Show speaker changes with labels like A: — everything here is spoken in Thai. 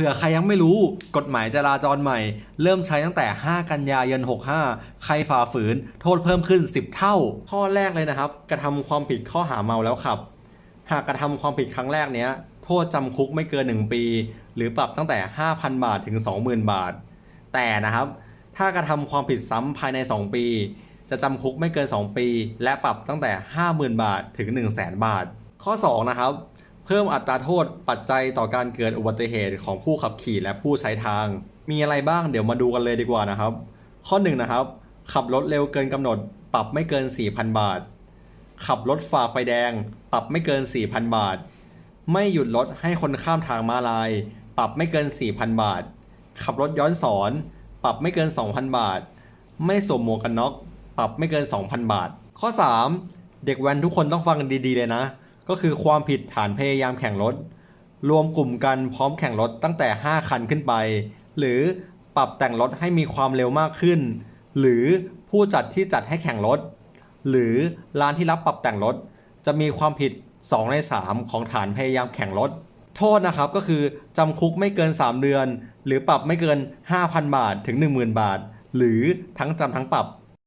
A: ผื่อใครยังไม่รู้กฎหมายจราจรใหม่ เริ่มใช้ตั้งแต่ 5 กันยายน 65 ใครฝ่าฝืน โทษเพิ่มขึ้น 10 เท่า ข้อแรกเลยนะครับ กระทำความผิดข้อหาเมาแล้วขับ หากกระทำความผิดครั้งแรกเนี้ย โทษจำคุกไม่เกิน 1 ปี หรือปรับตั้งแต่ 5,000 บาทถึง 20,000 บาท แต่นะครับ ถ้ากระทำความผิดซ้ำภายใน 2 ปี จะจำคุกไม่เกิน 2 ปี และปรับตั้งแต่ 50,000 บาทถึง 100,000บาท ข้อ 2 นะครับ เพิ่มอัตราโทษปัจจัยต่อการเกิดอุบัติเหตุของผู้ขับขี่และผู้ใช้ทาง มีอะไรบ้างเดี๋ยวมาดูกันเลยดีกว่านะครับ ข้อ1นนะครับ ขับรถเร็วเกินกำหนด ปรับไม่เกิน 4,000 บาท ขับรถฝ่าไฟแดง ปรับไม่เกิน 4,000 บาท ไม่หยุดรถให้คนข้ามทางม้าลาย ปรับไม่เกิน 4,000 บาท ขับรถย้อนสอน ปรับไม่เกิน 2,000 บาท ไม่สวมหมวกกันน็อก ปรับไม่เกิน 2,000 บาท ข้อ 3 เด็กแว้นทุกคนต้องฟังดีๆเลยนะ ก็คือความผิดฐานพยายามแข่งรถ รวมกลุ่มกันพร้อมแข่งรถตั้งแต่ 5 คันขึ้นไป หรือปรับแต่งรถให้มีความเร็วมากขึ้น หรือผู้จัดที่จัดให้แข่งรถ หรือร้านที่รับปรับแต่งรถ จะมีความผิด 2 ใน 3 ของฐานพยายามแข่งรถ โทษนะครับก็คือจำคุกไม่เกิน 3 เดือน หรือปรับไม่เกิน 5,000 บาทถึง 10,000 บาท หรือทั้งจำทั้งปรับ